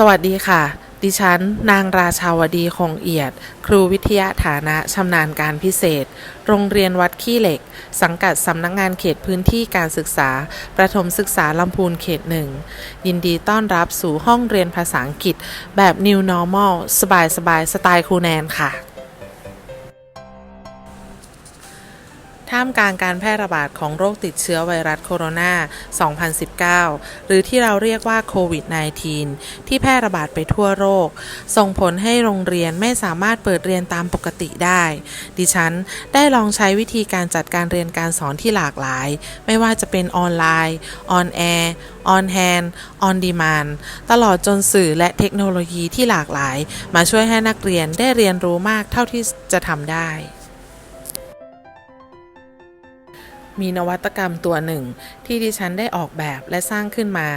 สวัสดีค่ะ ดิฉัน นางราชาวดีคงเอียด ครูวิทยาฐานะชำนาญการพิเศษ โรงเรียนวัดขี้เหล็ก สังกัดสำนักงงานเขตพื้นที่การศึกษา ประถมศึกษาลำพูนเขตหนึ่ง ยินดีต้อนรับสู่ห้องเรียนภาษาอังกฤษ แบบ New Normal สบายสบายสไตล์ครูแนนค่ะ ท่ามกลางการแพร่ระบาดของโรคติดเชื้อไวรัสโคโรนา 2019 หรือที่เราเรียกว่าโควิด -19 ที่แพร่ระบาดไปทั่วโลก ส่งผลให้โรงเรียนไม่สามารถเปิดเรียนตามปกติได้ ดิฉันได้ลองใช้วิธีการจัดการเรียนการสอนที่หลากหลาย ไม่ว่าจะเป็นออนไลน์ ออนแอร์ ออนแฮนด์ ออนดีมานตลอดจนสื่อและเทคโนโลยีที่หลากหลาย มาช่วยให้นักเรียนได้เรียนรู้มากเท่าที่จะทำได้ มีนวัตกรรมตัวหนึ่ง ที่ดิฉันได้ออกแบบและสร้างขึ้นมา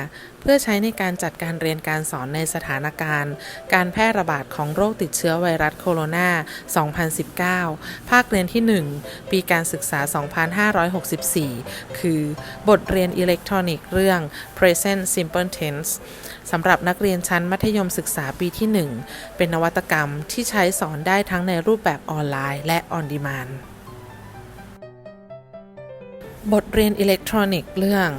เพื่อใช้ในการจัดการเรียนการสอนในสถานการณ์ การแพร่ระบาดของโรคติดเชื้อไวรัสโคโรนา 2019 ภาคเรียนที่ 1 ปีการศึกษา 2564 คือบทเรียนอิเล็กทรอนิกส์เรื่อง present simple tense สำหรับนักเรียนชั้นมัธยมศึกษาปีที่ 1 เป็นนวัตกรรมที่ใช้สอนได้ทั้งในรูปแบบออนไลน์และออนดีมาน บทเรียนอิเล็กทรอนิกส์เรื่อง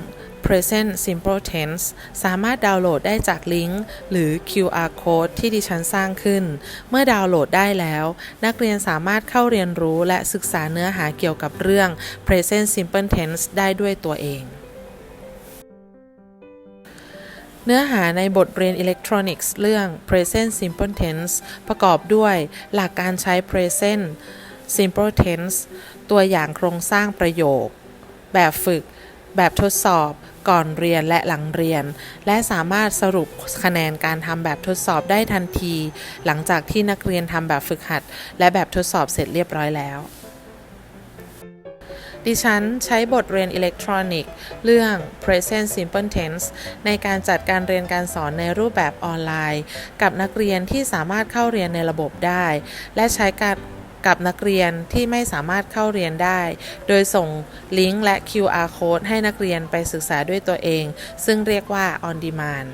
Present Simple Tense สามารถดาวน์โหลดได้จากลิงก์ หรือ QR Code ที่ดิฉันสร้างขึ้น เมื่อดาวน์โหลดได้แล้ว นักเรียนสามารถเข้าเรียนรู้และศึกษาเนื้อหาเกี่ยวกับเรื่อง Present Simple Tense ได้ด้วยตัวเอง เนื้อหาในบทเรียนอิเล็กทรอนิกส์เรื่อง Present Simple Tense ประกอบด้วยหลักการใช้ Present Simple Tense ตัวอย่างโครงสร้างประโยค แบบฝึก แบบทดสอบ ก่อนเรียนและหลังเรียน และสามารถสรุปคะแนนการทำแบบทดสอบได้ทันที หลังจากที่นักเรียนทำแบบฝึกหัด และแบบทดสอบเสร็จเรียบร้อยแล้วดิฉันใช้บทเรียนอิเล็กทรอนิกส์เรื่อง Present Simple Tense ในการจัดการเรียนการสอนในรูปแบบออนไลน์ กับนักเรียนที่สามารถเข้าเรียนในระบบได้ และใช้การ กับนักเรียนที่ไม่สามารถเข้าเรียนได้ โดยส่งลิงก์และ QR code ให้นักเรียนไปศึกษาด้วยตัวเอง ซึ่งเรียกว่า on demand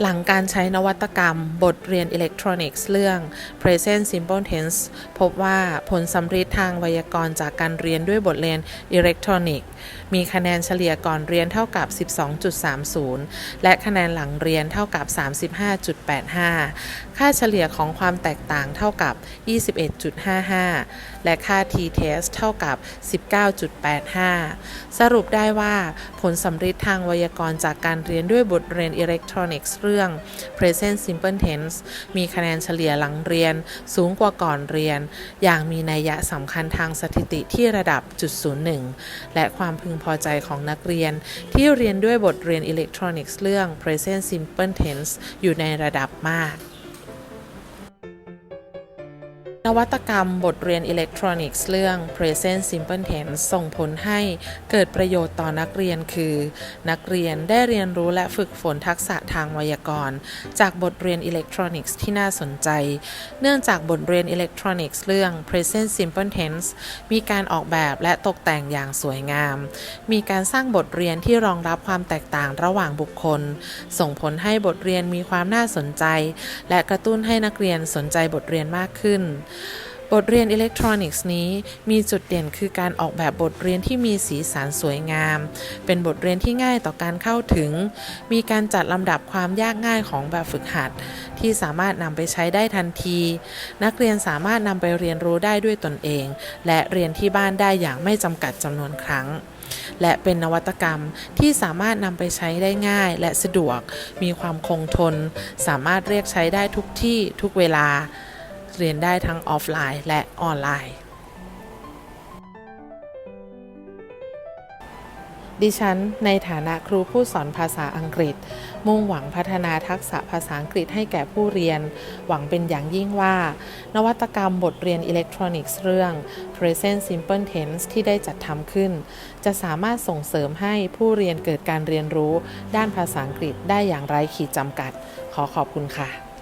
หลังการใช้นวัตกรรม บทเรียนอิเล็กทรอนิกส์เรื่อง Present Simple Tense พบว่าผลสำฤทธิ์ทางไวยากรณ์จากการเรียนด้วยบทเรียนอิเล็กทรอนิกส์มีคะแนนเฉลี่ยก่อนเรียนเท่ากับ 12.30 และคะแนนหลังเรียนเท่ากับ 35.85 ค่าเฉลี่ยของความแตกต่างเท่ากับ 21.55 และค่า t-test เท่ากับ 19.85 สรุปได้ว่าผลสำฤทธิ์ทางไวยากรณ์จากการเรียนด้วยบทเรียนอิเล็กทรอนิกส์เรื่อง Present Simple Tense มีคะแนนเฉลี่ยหลังเรียน สูงกว่าก่อนเรียน อย่างมีนัยยะสำคัญทางสถิติที่ระดับจุด01และความพึงพอใจของนักเรียน ที่เรียนด้วยบทเรียนอิเล็กทรอนิกส์เรื่อง Present Simple Tense อยู่ในระดับมาก นวัตกรรมบทเรียนอิเล็กทรอนิกส์เรื่อง Present Simple Tense ส่งผลให้เกิดประโยชน์ต่อนักเรียนคือ นักเรียนได้เรียนรู้และฝึกฝนทักษะทางไวยากรณ์ จากบทเรียนอิเล็กทรอนิกส์ที่น่าสนใจ เนื่องจากบทเรียนอิเล็กทรอนิกส์เรื่อง Present Simple Tense มีการออกแบบและตกแต่งอย่างสวยงาม มีการสร้างบทเรียนที่รองรับความแตกต่างระหว่างบุคคล ส่งผลให้บทเรียนมีความน่าสนใจ และกระตุ้นให้นักเรียนสนใจบทเรียนมากขึ้นบทเรียนอิเล็กทรอนิกส์นี้มีจุดเด่นคือการออกแบบบทเรียนที่มีสีสันสวยงาม เป็นบทเรียนที่ง่ายต่อการเข้าถึง มีการจัดลำดับความยากง่ายของแบบฝึกหัด ที่สามารถนำไปใช้ได้ทันที นักเรียนสามารถนำไปเรียนรู้ได้ด้วยตนเอง และเรียนที่บ้านได้อย่างไม่จำกัดจำนวนครั้ง และเป็นนวัตกรรมที่สามารถนำไปใช้ได้ง่ายและสะดวก มีความคงทน สามารถเรียกใช้ได้ทุกที่ทุกเวลา เรียนได้ทั้งออฟไลน์และออนไลน์ ดิฉัน ในฐานะครูผู้สอนภาษาอังกฤษ มุ่งหวังพัฒนาทักษะภาษาอังกฤษให้แก่ผู้เรียน หวังเป็นอย่างยิ่งว่า นวัตกรรมบทเรียนอิเล็กทรอนิกส์เรื่อง Present Simple Tense ที่ได้จัดทำขึ้น จะสามารถส่งเสริมให้ผู้เรียนเกิดการเรียนรู้ ด้านภาษาอังกฤษได้อย่างไร้ขีดจำกัด ขอขอบคุณค่ะ